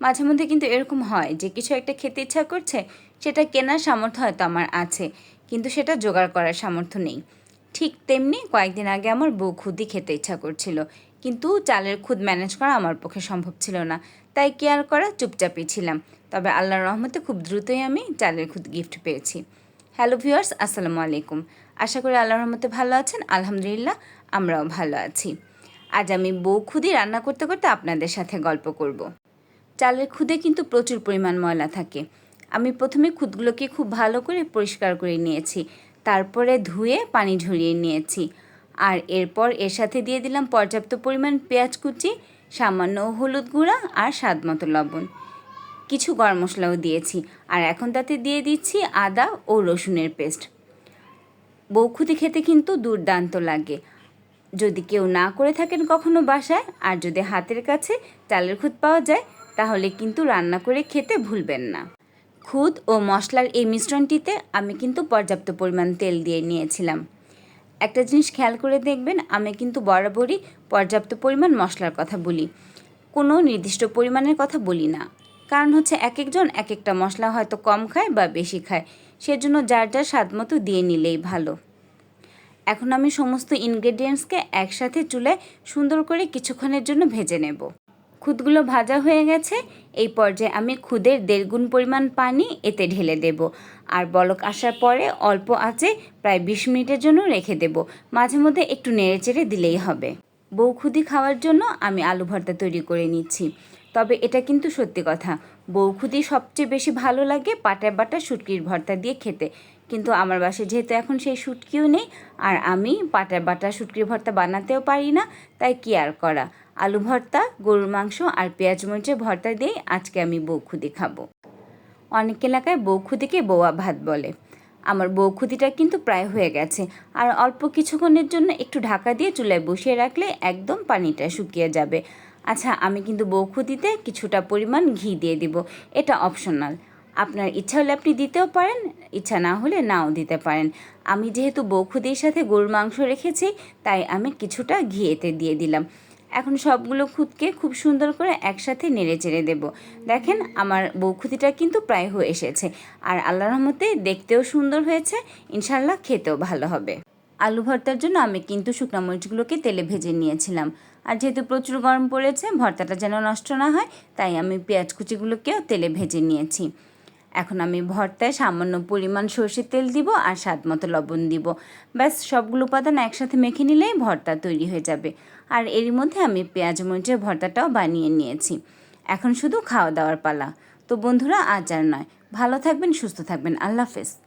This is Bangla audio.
মাঝে মধ্যে কিন্তু এরকম হয় যে কিছু একটা খেতে ইচ্ছা করছে, সেটা কেনার সামর্থ্য হয়তো আমার আছে, কিন্তু সেটা জোগাড় করার সামর্থ্য নেই। ঠিক তেমনি কয়েকদিন আগে আমার বউ খুদই খেতে ইচ্ছা করছিল, কিন্তু চালের খুদ ম্যানেজ করা আমার পক্ষে সম্ভব ছিল না, তাই কেয়ার করা চুপচাপই ছিলাম। তবে আল্লাহর রহমতে খুব দ্রুতই আমি চালের খুদ গিফট পেয়েছি। হ্যালো ভিউয়ার্স, আসসালামু আলাইকুম। আশা করি আল্লাহর রহমতে ভালো আছেন, আলহামদুলিল্লাহ আমরাও ভালো আছি। আজ আমি বউ খুদি রান্না করতে করতে আপনাদের সাথে গল্প করব। চালের খুদে কিন্তু প্রচুর পরিমাণ ময়লা থাকে। আমি প্রথমে খুদগুলোকে খুব ভালো করে পরিষ্কার করে নিয়েছি, তারপরে ধুয়ে পানি ঝরিয়ে নিয়েছি। আর এরপর এর সাথে দিয়ে দিলাম পর্যাপ্ত পরিমাণ পেঁয়াজ কুচি, সামান্য হলুদ গুঁড়া আর স্বাদ মতো লবণ। কিছু গরম মশলাও দিয়েছি আর এখন তাতে দিয়ে দিচ্ছি আদা ও রসুনের পেস্ট। বৌখুতি খেতে কিন্তু দুর্দান্ত লাগে। যদি কেউ না করে থাকেন কখনো বাসায়, আর যদি হাতের কাছে চালের খুদ পাওয়া যায় তাহলে কিন্তু রান্না করে খেতে ভুলবেন না। খুদ ও মশলার এই মিশ্রণটিতে আমি কিন্তু পর্যাপ্ত পরিমাণ তেল দিয়ে নিয়েছিলাম। একটা জিনিস খেয়াল করে দেখবেন, আমি কিন্তু বরাবরই পর্যাপ্ত পরিমাণ মশলার কথা বলি। কোনো নির্দিষ্ট পরিমাণের কথা বলি না। কারণ হচ্ছে এক একজন এক একটা মশলা হয়তো কম খায় বা বেশি খায়। সেজন্য যার যার স্বাদ মতো দিয়ে নিলেই ভালো। এখন আমি সমস্ত ইনগ্রেডিয়েন্টসকে একসাথে চুলায় সুন্দর করে কিছুক্ষণের জন্য ভেজে নেব। খুদগুলো ভাজা হয়ে গেছে। এই পর্যায়ে আমি খুদের দেড় গুণ পরিমাণ পানি এতে ঢেলে দেব। আর বলক আসার পরে অল্প আঁচে প্রায় বিশ মিনিটের জন্য রেখে দেব। মাঝে মধ্যে একটু নেড়ে চেড়ে দিলেই হবে। বউ খুদি খাওয়ার জন্য আমি আলু ভর্তা তৈরি করে নিচ্ছি। তবে এটা কিন্তু সত্যি কথা। বউ খুদি সবচেয়ে বেশি ভালো লাগে পাটায় বাটা, শুটকির ভর্তা দিয়ে খেতে। কিন্তু আমার বাসায় যেহেতু এখন সেই শুটকিও নেই, আর আমি পাটায় বাটা, শুটকির ভর্তা বানাতেও পারি না, তাই কি আর করা? আলু ভর্তা, গরুর মাংস আর পেঁয়াজ মরিচের ভর্তা দিয়েই আজকে আমি বৌখুদি খাব। অনেক এলাকায় বৌখুদিকে বৌয়া ভাত বলে। আমার বৌখুদিটা কিন্তু প্রায় হয়ে গেছে। আর অল্প কিছুক্ষণের জন্য একটু ঢাকা দিয়ে চুলায় বসিয়ে রাখলে একদম পানিটা শুকিয়ে যাবে। আচ্ছা আমি কিন্তু বৌখুদিতে কিছুটা পরিমাণ ঘি দিয়ে দিব। এটা অপশনাল। আপনার ইচ্ছা হলে আপনি দিতেও পারেন, ইচ্ছা না হলে নাও দিতে পারেন। আমি যেহেতু বৌখুদির সাথে গরুর মাংস রেখেছি, তাই আমি কিছুটা ঘি এতে দিয়ে দিলাম। এখন সবগুলো খুদকে খুব সুন্দর করে একসাথে নেড়ে চেড়ে দেব। দেখেন, আমার বৌখুতিটা কিন্তু প্রায় হয়ে এসেছে। আর আল্লাহ রহমতে দেখতেও সুন্দর হয়েছে। ইনশাল্লাহ খেতেও ভালো হবে। আলু ভর্তার জন্য আমি কিন্তু শুকনো মরিচগুলোকে তেলে ভেজে নিয়েছিলাম। আর যেহেতু প্রচুর গরম পড়েছে, ভর্তাটা যেন নষ্ট না হয়, তাই আমি পেঁয়াজ কুচিগুলোকেও তেলে ভেজে নিয়েছি। এখন আমি ভর্তায় সামান্য পরিমাণ সর্ষের তেল দিব আর স্বাদ মতো লবণ দিব। ব্যাস, সবগুলো উপাদান একসাথে মেখে নিলেই ভর্তা তৈরি হয়ে যাবে। আর এরই মধ্যে আমি পেঁয়াজ মরিচের ভর্তাটাও বানিয়ে নিয়েছি। এখন শুধু খাওয়া দাওয়ার পালা। তো বন্ধুরা, আজ আর নয়। ভালো থাকবেন, সুস্থ থাকবেন। আল্লাহ হাফেজ।